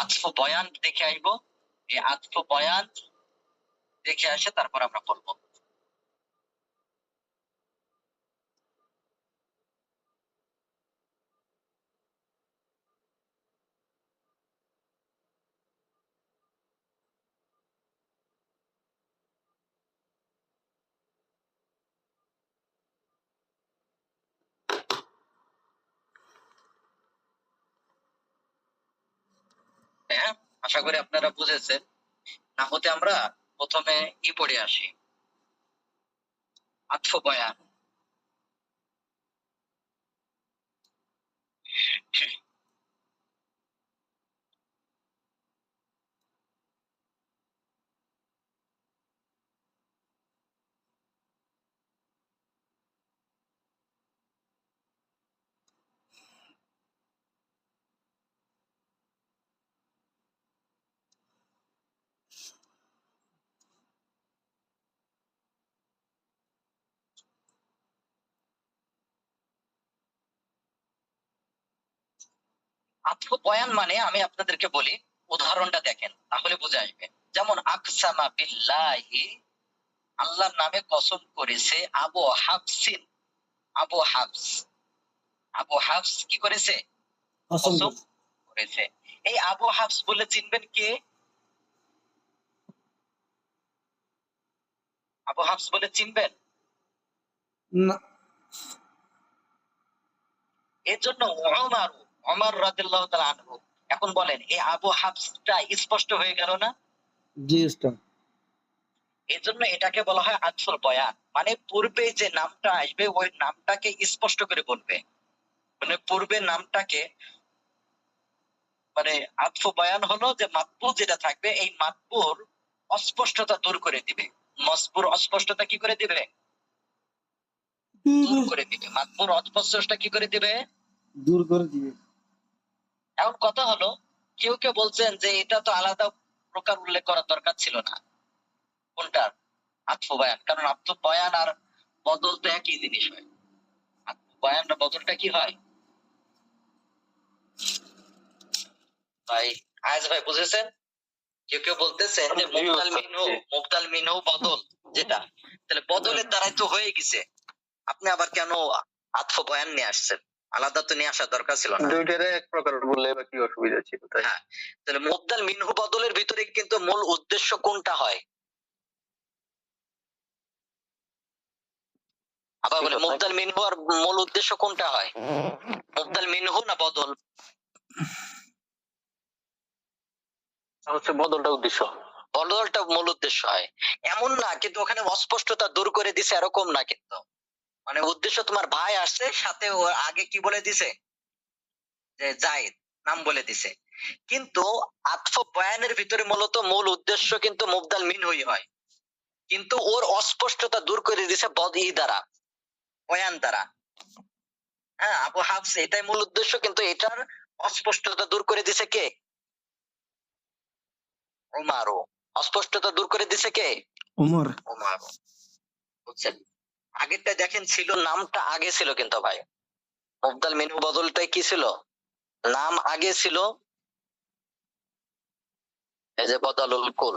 আতফ বয়ান দেখে আসব। এই আত্ম বয়ান দেখে আসে তারপর আমরা বলব হ্যাঁ আশা করি আপনারা বুঝেছেন। না হতে আমরা প্রথমে ই পড়ে আসি। আত্মবয়ান। বয়ান আতফ বয়ান মানে আমি আপনাদেরকে বলি উদাহরণটা দেখেন তাহলে বোঝা আসবে। যেমন আকসামা বিল্লাহি আল্লাহর নামে কসম করেছে আবু হাফসিন। আবু হাফস। আবু হাফস কি করেছে? কসম করেছে। এই আবু হাফস বলে চিনবেন কে? আবু হাফস বলে চিনবেন? না। এর জন্য ওমর ওমর রাদিয়াল্লাহু তাআলা আনহু। এখন বলেন এই আবু হাফসটা স্পষ্ট হয়ে গেল না? জি এই জন্য এটাকে বলা হয় আতফুল বয়ান। মানে পূর্বে যে নামটা আসবে ওই নামটাকে স্পষ্ট করে বলবে। মানে পূর্বের নামটাকে মানে আতফ বয়ান হলো যে মাতবু যেটা থাকবে এই মাতবুর অস্পষ্টতা দূর করে দিবে। মসবুর অস্পষ্টতা কি করে দিবে? দূর করে দিবে। মাতবুর অস্পষ্টতা কি করে দিবে? দূর করে দিবে। এখন কথা হলো কেউ কেউ বলছেন যে এটা তো আলাদা প্রকার উল্লেখ করার দরকার ছিল না। কোনটার আত্ম বয়ান কারণ আত্ম বয়ান আর বদল তো একই জিনিস হয়। আত্ম বয়ান আর বদলটা কি হয়? ভাই আজ ভাই বুঝেছেন? কেউ কেউ বলতেছেন যে মুক্তাল মিনহু মুক্তাল মিনহু বদল যেটা। তাহলে বদলের দ্বারাই তো হয়ে গেছে। আপনি আবার কেন আত্ম বয়ান নিয়ে আসছেন? আলাদা তো নিয়ে আসার দরকার ছিল না। দুইটারে এক প্রকার বললে বা কি অসুবিধা ছিল তাই। হ্যাঁ। তাহলে মুবদাল মিনহু বদলের ভিতরে কিন্তু মূল উদ্দেশ্য কোনটা হয়? আবার বলে মুবদাল মিনহু আর মূল উদ্দেশ্য কোনটা হয়? মুবদাল মিনহু না বদল? হচ্ছে বদলটা উদ্দেশ্য। বদলটা মূল উদ্দেশ্য হয়। এমন না কিন্তু ওখানে অস্পষ্টতা দূর করে দিছে এরকম না কিন্তু। মানে উদ্দেশ্য তোমার ভাই আসছে সাথে আগে কি বলে দিছে? যে জায়েদ নাম বলে দিছে। কিন্তু আতফ বয়ানের ভিতরে মূলত মূল উদ্দেশ্য কিন্তু মুবদাল মিনহুই হয়। কিন্তু ওর অস্পষ্টতা দূর করে দিছে বদ ই দ্বারা বয়ান দ্বারা। হ্যাঁ আবু হাফস এটাই মূল উদ্দেশ্য কিন্তু এটার অস্পষ্টতা দূর করে দিছে কে? ওমারও অস্পষ্টতা দূর করে দিছে কে? ওমর ওমারও বুঝছেন? আগেরটা দেখেন ছিল নামটা আগে ছিল কিন্তু ভাই। মুবদাল মেনু বদলটাই কি ছিল? নাম আগে ছিল। এই যে বদলুল কুল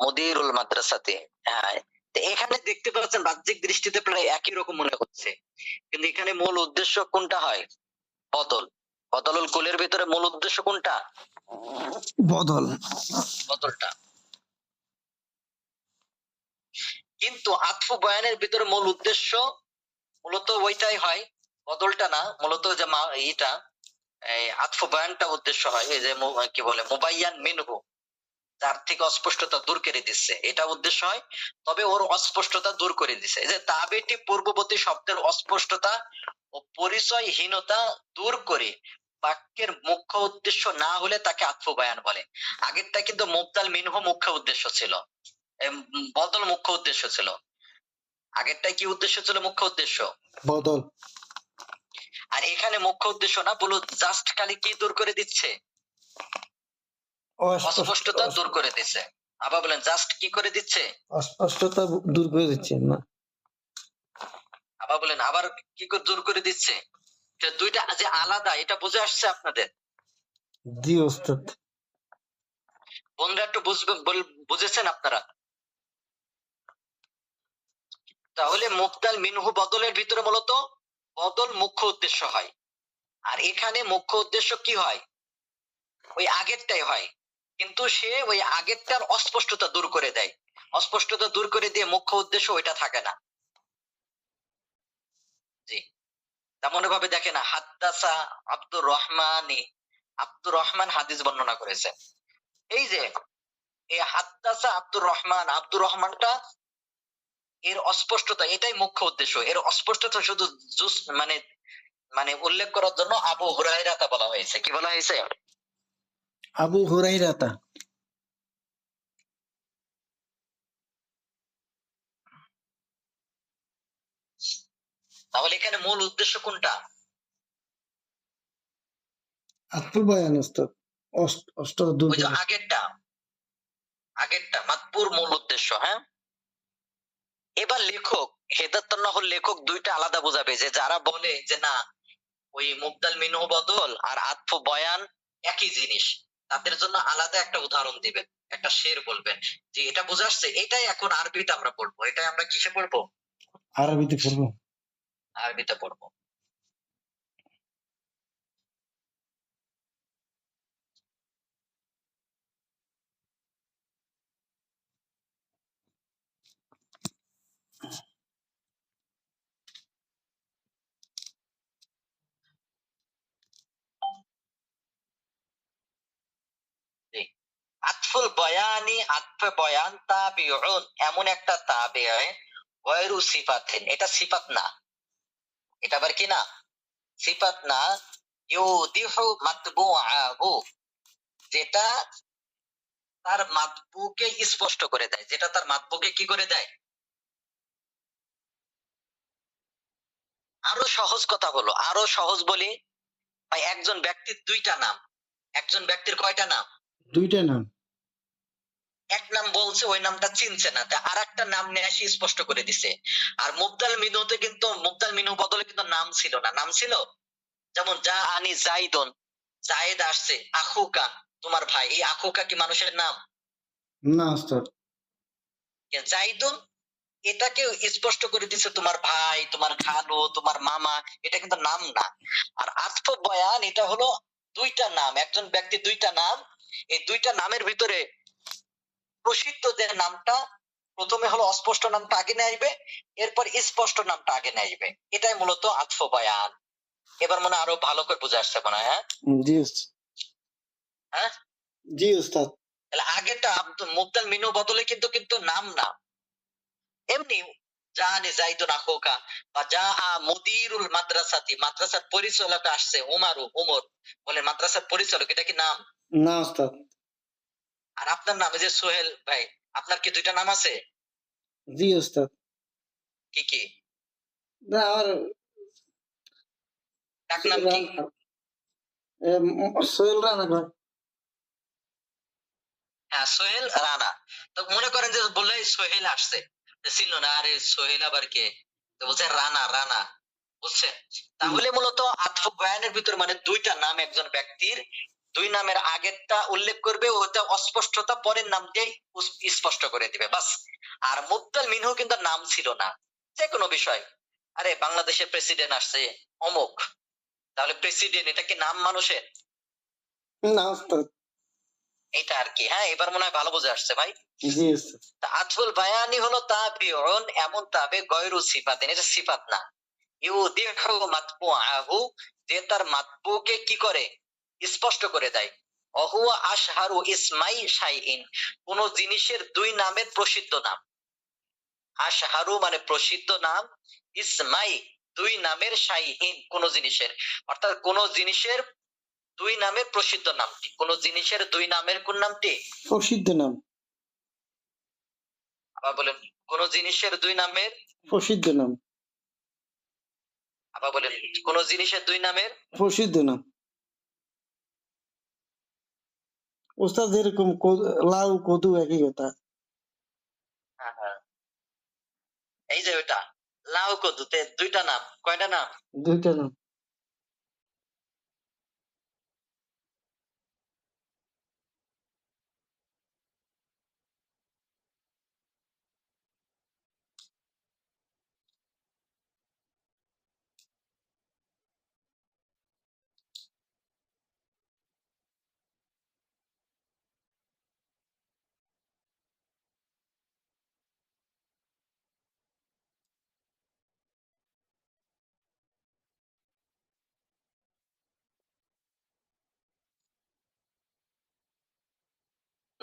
মুদিরুল মাদ্রাসাতে। হ্যাঁ এখানে দেখতে পাচ্ছেন বাহ্যিক দৃষ্টিতে প্রায় একই রকম মনে হচ্ছে। কিন্তু এখানে মূল উদ্দেশ্য কোনটা হয়? বদল। বদলুল কুলের ভিতরে মূল উদ্দেশ্য কোনটা? বদল। বদলটা। কিন্তু আতফু বয়ানের ভিতরে মূল উদ্দেশ্য মূলত ওইটাই হয়, বদলটা না, মূলত যে এই আতফু বয়ানটা উদ্দেশ্য হয়, এই যে কি বলে, মুবাইয়ান মিনহু, যার থেকে অস্পষ্টতা দূর করে দিচ্ছে, এটা উদ্দেশ্য হয়, তবে ওর অস্পষ্টতা দূর করে দিচ্ছে যে তাবেটি পূর্ববর্তী শব্দের অস্পষ্টতা ও পরিচয়হীনতা দূর করে বাক্যের মুখ্য উদ্দেশ্য না হলে তাকে আতফু বয়ান বলে। আগেরটা কিন্তু মুবদাল মিনহু মুখ্য উদ্দেশ্য ছিল। বদল মুখ্য উদ্দেশ্য ছিল। আগেরটাই কি উদ্দেশ্য ছিল মুখ্য উদ্দেশ্য? বদল। আর এখানে মুখ্য উদ্দেশ্য না বলো জাস্ট খালি কি দূর করে দিচ্ছে? অস্পষ্টতা দূর করে দিচ্ছে। আবার বলেন জাস্ট কি করে দিচ্ছে? অস্পষ্টতা দূর করে দিচ্ছে না। আবার বলেন আবার কি করে দূর করে দিচ্ছে? দুইটা যে আলাদা এটা বুঝে আসছে আপনাদের? জি ওস্তাদ। বুঝবে- বল- বুঝেছেন আপনারা? তাহলে মুক্তাল মিনহু বদলের ভিতরে মূলত বদল মুখ্য উদ্দেশ্য হয়। আর এখানে মুখ্য উদ্দেশ্য কি হয়? ওই আগেরটাই হয়। কিন্তু সে ওই আগেরটার অস্পষ্টতা দূর করে দেয়। অস্পষ্টতা দূর করে দিয়ে মুখ্য উদ্দেশ্য ওইটা থাকে না। জি। তেমন ভাবে দেখে না, হাদ্দাসা আব্দুর রহমানি আব্দুর রহমান হাদিস বর্ণনা করেছে। এই যে, এই হাদ্দাসা আব্দুর রহমান, আব্দুর রহমানটা এর অস্পষ্টতা এটাই মুখ্য উদ্দেশ্য। এর অস্পষ্টতা শুধু মানে মানে উল্লেখ করার জন্য আবু হুরাইরাতা বলা হয়েছে। কি বলা হয়েছে? আবু হুরাইরাতা তাহলে এখানে মূল উদ্দেশ্য কোনটা? ওস্তাদ। অষ্ট- আগেরটা। আগেরটা মাতপুর মূল উদ্দেশ্য হ্যাঁ? এবার লেখক হেদায়তুল্লাহর লেখক দুইটা আলাদা বোঝাবে যে যারা বলে যে না ওই মুবদাল মিনহ বদল আর আতফ বয়ান একই জিনিস তাদের জন্য আলাদা একটা উদাহরণ দিবেন একটা শের বলবেন যে এটা বোঝা আসছে এটাই এখন আরবিতে আমরা পড়ব এটাই আমরা কিসে পড়ব? আরবিতে পড়ব। আরবিতে পড়ব। আতফুল বয়ানি বয়ান তাবিউন, এমন একটা গয়রু সিফাতিন। এটা সিফাত না। এটা আবার কি না? সিফাত না। ইউদিহু মাতবুআহু। যেটা তার মাতবুকে স্পষ্ট করে দেয়। যেটা তার মাতবুকে কি করে দেয়? আরও সহজ কথা হলো আরও সহজ বলি। ভাই একজন ব্যক্তির দুইটা নাম। একজন ব্যক্তির কয়টা নাম? দুইটা নাম। এক নাম বলছে ওই নামটা চিনছে না। তা আর একটা নাম নিয়ে এসে স্পষ্ট করে দিছে। আর মুবদাল মিনুতে কিন্তু মুবদাল মিনু বদলে কিন্তু নাম ছিল না। নাম ছিল? যেমন যা আনি জাইদন। জায়েদ আসছে আখুকা। তোমার ভাই এই আখুকা কি মানুষের নাম? না ওস্তাদ জাইদুন এটাকে স্পষ্ট করে দিছে তোমার ভাই তোমার খালু তোমার মামা এটা কিন্তু নাম না। আর আতফ বয়ান এটা হলো দুইটা নাম একজন ব্যক্তি দুইটা নাম এই দুইটা নামের ভিতরে প্রসিদ্ধ যে নামটা প্রথমে হলো অস্পষ্ট নামটা আগে নিয়ে আসবে এরপর স্পষ্ট নামটা আগে নিয়ে আসবে। এটাই মূলত আতফ বয়ান। এবার মনে হয় আরও ভালো করে বুঝে আসছে মনে হয় হ্যাঁ? জি হ্যাঁ? জি ওস্তাদ তাহলে আগেরটা মুবদাল মিনু বদলে কিন্তু কিন্তু নাম না। এমনি জানি জাইদুন আখোকা বা আ মুদিরুল মাদ্রাসাতি মাদ্রাসার পরিচালক আসছে উমারু উমর বলে মাদ্রাসার পরিচালক এটা কি নাম? না ওস্তাদ। আর আপনার নাম যে সোহেল ভাই আপনার কি দুইটা নাম আছে? জি ওস্তাদ। কি কি? না ডাক নাম কি? সোহেল রানা। কয় হ্যাঁ সোহেল রানা। তো মনে করেন যে বললে সোহেল আসছে। চিনল না আরে সোহেল আবার কে বলছে রানা রানা বুঝছেন তাহলে মূলত আতফ বয়ানের ভিতর মানে দুইটা নাম একজন ব্যক্তির, দুই নামের আগেরটা উল্লেখ করবে ওটা অস্পষ্টতা পরের নাম দিয়ে স্পষ্ট করে দিবে, বাস। আর মুদ্দাল মিনহু কিন্তু নাম ছিল না যে কোনো বিষয়। আরে, বাংলাদেশের প্রেসিডেন্ট আসছে, অমুক। তাহলে প্রেসিডেন্ট, এটা কি নাম মানুষের? না এটা আর কি। হ্যাঁ এবার মনে হয় ভালো বুঝে আসছে ভাই। আতফুল বায়ানি হলো তাবিউন এমন তাবে গয়রু সিফাতিন। এটা সিফাত না। ইউদিহু মাতবুআহু যে তার মাতবুকে কি করে? স্পষ্ট করে দেয়। অহুয়া আশহারু ইসমাই শাইইন কোন জিনিসের দুই নামের প্রসিদ্ধ নাম। আশহারু মানে প্রসিদ্ধ নাম ইসমাই দুই নামের শাইহীন কোন জিনিসের। অর্থাৎ কোন জিনিসের দুই নামের প্রসিদ্ধ নামটি। কোন জিনিসের দুই নামের কোন নামটি? প্রসিদ্ধ নাম। আবার বলেন কোন জিনিসের দুই নামের? প্রসিদ্ধ নাম। আবার বলেন কোন জিনিসের দুই নামের? প্রসিদ্ধ নাম। ওস্তাদ যেরকম কদ- লাউ কদু একই কথা। হ্যাঁ, হ্যাঁ। এই যে ওটা লাউ কদুতে দুইটা নাম কয়টা নাম? দুইটা নাম।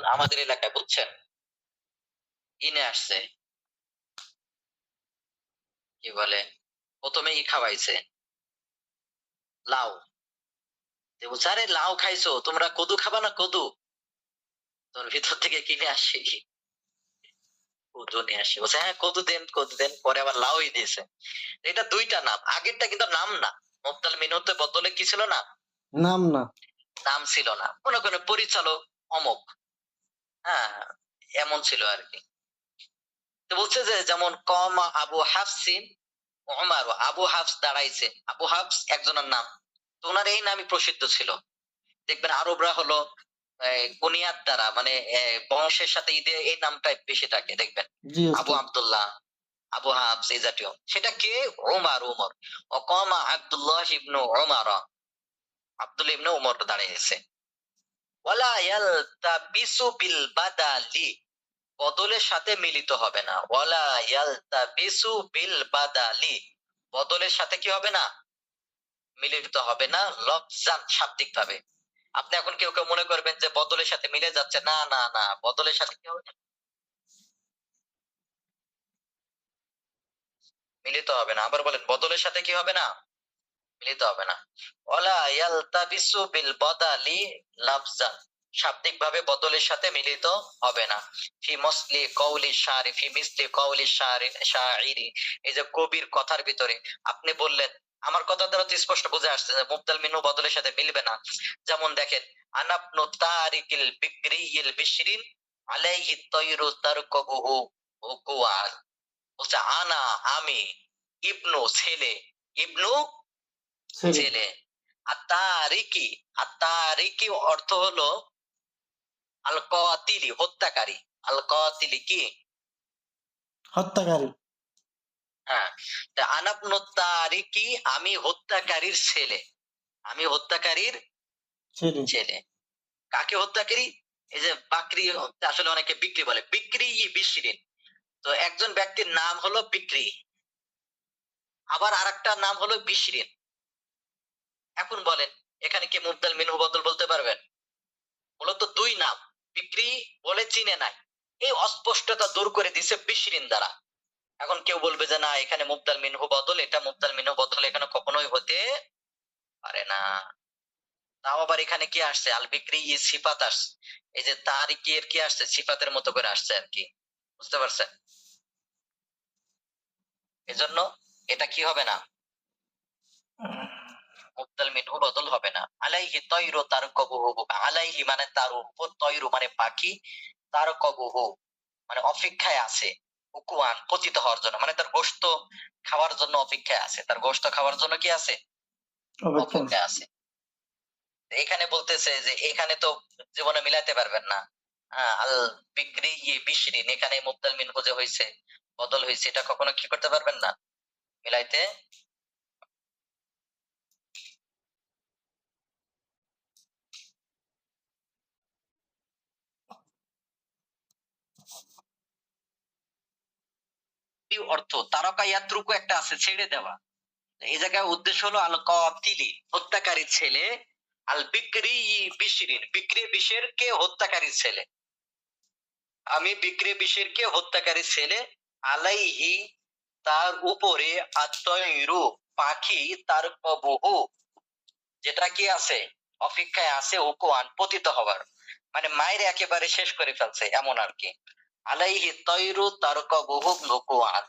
আমাদের এলাকায় বুঝছেন? ইনে আসছে। কি বলে? প্রথমে ই খাওয়াইছে। লাউ। বলছে আরে লাউ খাইছো? তোমরা কদু খাবা না কদু? তোর ভিতর থেকে কিনে আসি। কদু নিয়ে আসি। বলছে হ্যাঁ কদু দেন কদু দেন। পরে আবার লাউই দিয়েছে। এটা দুইটা নাম। আগেরটা কিন্তু নাম না। মুক্তাল মিনতে বদলে কি ছিল না নাম না। নাম ছিল না। মনে করেন পরিচালক অমক। হ্যাঁ এমন ছিল আর কি তো বলছে যে যেমন কম আবু হাফসিন ওমর আবু হাফস দাঁড়াইছে। আবু হাফস একজনের নাম। তো ওনার এই নামই প্রসিদ্ধ ছিল। দেখবেন আরবরা হলো কুনিয়াত দ্বারা মানে বংশের সাথে ঈদে এই নামটাই বেশি থাকে দেখবেন। আবু আব্দুল্লাহ আবু হাফস এই জাতীয়। সেটা কে? ওমার ওমর অকমা আব্দুল্লাহ ইবনু ওমর আব্দুল্লাহ ইবনু ওমর দাঁড়িয়েছে। ওয়ালা ইয়ালতাবিসু বিল বাদালি বদলের সাথে মিলিত হবে না। ওয়ালা ইয়ালতাবিসু বিল বাদালি বদলের সাথে কি হবে না? মিলিত হবে না শাব্দিক ভাবে আপনি এখন কেউ কেউ মনে করবেন যে বদলের সাথে মিলে যাচ্ছে। না না না, বদলের সাথে কি হবে মিলিত হবে না। আবার বলেন, বদলের সাথে কি হবে না? মিলিত হবে না। ইয়ালতাবিসু বিল বদালি লাফজান। শাব্দিক ভাবে বদলের সাথে মিলিত হবে না। ফি মসলি কৌলি শারি, ফি মিসলি কৌলি শাইরি এই যে কবির কথার ভিতরে আপনি বললেন, আমার কথা দ্বারা তো স্পষ্ট বুঝে আসছে যে মুবদাল মিনু বদলের সাথে মিলবে না। যেমন দেখেন, আনাবনু তারিকিল বিশরিন আলাইহি তৈরু আনা আমি, ইবনু ছেলে, ইবনু ছেলে ছেলে আত্মারিকি আত্মারিকি অর্থ হলো আল কাতিলি হত্যাকারী। আল কাতিলি কি? হত্যাকারী। হ্যাঁ। আনাবনু তারিকি আমি হত্যাকারীর ছেলে। আমি হত্যাকারীর ছেলে। কাকে হত্যাকারী এই যে বাকরি আসলে অনেকে বিক্রি বলে। বিক্রি বিশরিন তো একজন ব্যক্তির নাম হলো বিক্রি। আবার আরেকটা নাম হলো বিশরিন এখন বলেন, এখানে কি মুবদাল মিনহু বদল বলতে পারবেন? মূলত দুই নাম, বিক্রি বলে চিনে নাই। এই অস্পষ্টতা দূর করে দিছে বিশরিন দ্বারা। এখন কেউ বলবে যে না, এখানে মুবদাল মিনহু বদল, এটা মুবদাল মিনহু বদল এখানে কখনোই হতে পারে না। তাও আবার এখানে কি আসছে? আল বিক্রি ই সিফাত আসছে। এই যে তারিকি এর কি আসছে? সিফাতের মতো করে আসছে আর কি। বুঝতে পারছেন? এজন্য এটা কি হবে না? মুবদাল মিনহু বদল হবে না। আলাইহি তৈরু তার কবুহু আলাইহি মানে তার উপর তৈরু মানে পাখি তার কবুহু মানে অপেক্ষায় আছে উকুয়ান পতিত হওয়ার জন্য মানে তার গোস্ত খাওয়ার জন্য অপেক্ষায় আছে। তার গোস্ত খাওয়ার জন্য কি আছে? অপেক্ষায় আছে। এখানে বলতেছে যে এখানে তো জীবনে মিলাতে পারবেন না। হ্যাঁ, আল বিক্রি ইয়ে বিশরিন এখানে মুবদাল মিনহু যে হয়েছে বদল হয়েছে এটা কখনো কি করতে পারবেন না? মিলাইতে কি অর্থ, তারকা ইয়াত্রুকু একটা আছে, ছেড়ে দেওয়া। এই জায়গায় উদ্দেশ্য হলো আল কাতিলি হত্যাকারী ছেলে। আল বিক্রি বিশরিন, বিক্রি বিশের কে হত্যাকারী ছেলে? আমি বিক্রি বিশের কে হত্যাকারী ছেলে? আলাইহি, তার উপরে আত্ময়রু, পাখি তার কবহু। যেটা কি আছে? অপেক্ষায় আছে উকুয়ান পতিত হবার। মানে মায়ের একেবারে শেষ করে ফেলছে, এমন আর কি। আলাইহি তৈরু তার কবহু নুকুয়ান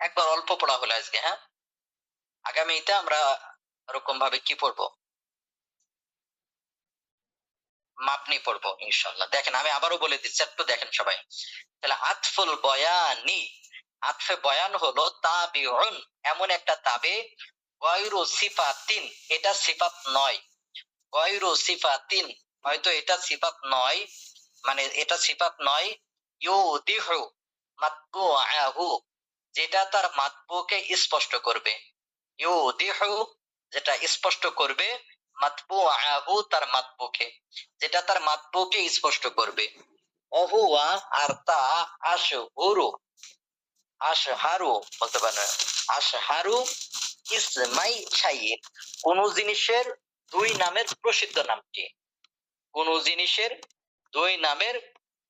একবার অল্প পড়া হলো আজকে হ্যাঁ? আগামীতে আমরা ওরকম ভাবে কি পড়ব? মাপনি পড়ব ইনশাল্লাহ দেখেন, আমি আবারও বলে দিচ্ছি, একটু দেখেন সবাই। তাহলে, আতফুল বয়ানি আতফে বয়ান হলো তাবিউন, এমন একটা তাবে, গয়রু সিফাতিন, এটা সিফাত নয়। গয়রু সিফাতিন, হয়তো এটা সিফাত নয় মানে এটা সিফাত নয়, ইউদিহু মাতবুআহু, যেটা তার মাতবুকে স্পষ্ট করবে। ইউদিহু, যেটা স্পষ্ট করবে, মাতবুআহু তার মাতবুকে, যেটা তার মাতবুকে স্পষ্ট করবে। অহুয়া আর তা আশুহুরু আশহারু বলতে পারেন। আশহারু ইসমাই শাইইন কোন জিনিসের দুই নামের প্রসিদ্ধ নামটি। কোন জিনিসের দুই নামের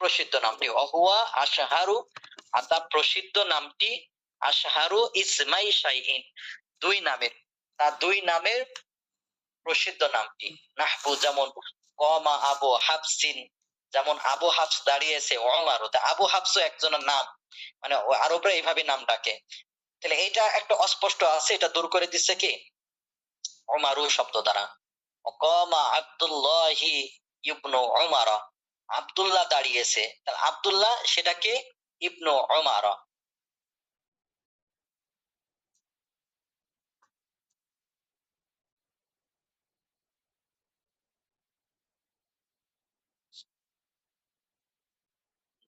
প্রসিদ্ধ নামটি। অহুয়া আশহারু আর তার প্রসিদ্ধ নামটি আশহারু ইসমাই শাইইন দুই নামের। তার দুই নামের প্রসিদ্ধ নামটি। নাহবু যেমন কমা আবু হাফসিন যেমন আবু হাফস দাঁড়িয়েছে তা আবু হাফসও একজনের নাম মানে আরবরা এইভাবে নাম ডাকে। তাহলে এটা একটা অস্পষ্ট আছে, এটা দূর করে দিচ্ছে কি? ওমারু শব্দ দ্বারা। কমা আব্দুল্লাহি ইবনু ওমারা। আব্দুল্লাহ দাঁড়িয়েছে। আবদুল্লাহ সেটাকে ইবনু ওমারা।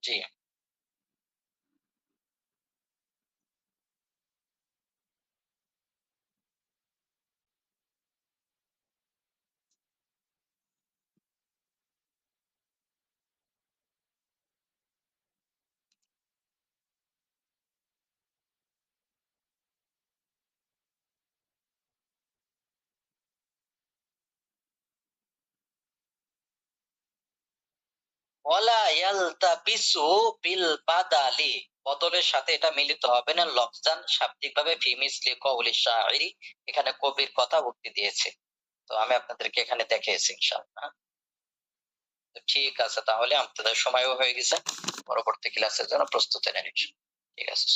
জি বদলের সাথে এটা মিলিত হবে না। লফজান শাব্দিক ভাবে ফি মিসলি কওলি শাইরি এখানে কবির কথা উক্তি দিয়েছে। তো আমি আপনাদেরকে এখানে দেখিয়েছি তো ঠিক আছে, তাহলে আপনাদের সময়ও হয়ে গেছে। পরবর্তী ক্লাসের জন্য প্রস্তুতি নেন ঠিক আছে